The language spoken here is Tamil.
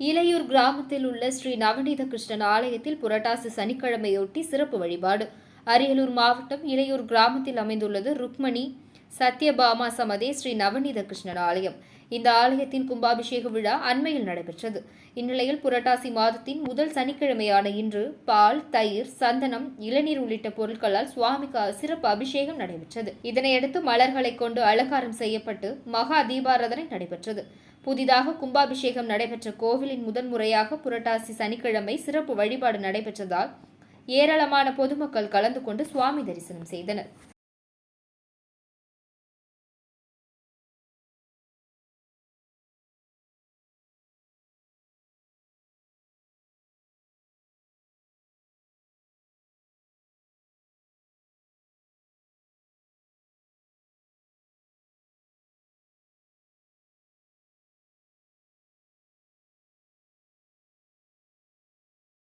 இலையூர் கிராமத்தில் உள்ள ஸ்ரீ நவநீத கிருஷ்ணன் ஆலயத்தில் புரட்டாசி சனிக்கிழமையொட்டி சிறப்பு வழிபாடு. அரியலூர் மாவட்டம் இலையூர் கிராமத்தில் அமைந்துள்ளது ருக்மணி சத்யபாமா சமதே ஸ்ரீ நவநீத கிருஷ்ணன் ஆலயம். இந்த ஆலயத்தின் கும்பாபிஷேக விழா அண்மையில் நடைபெற்றது. இந்நிலையில் புரட்டாசி மாதத்தின் முதல் சனிக்கிழமையான இன்று பால் தயிர் சந்தனம் இளநீர் உள்ளிட்ட பொருட்களால் சுவாமிக்கு சிறப்பு அபிஷேகம் நடைபெற்றது. இதனையடுத்து மலர்களை கொண்டு அலங்காரம் செய்யப்பட்டு மகா தீபாராதனை நடைபெற்றது. புதிதாக கும்பாபிஷேகம் நடைபெற்ற கோவிலின் முதன்முறையாக புரட்டாசி சனிக்கிழமை சிறப்பு வழிபாடு நடைபெற்றதால் ஏராளமான பொதுமக்கள் கலந்து கொண்டு சுவாமி தரிசனம் செய்தனர்.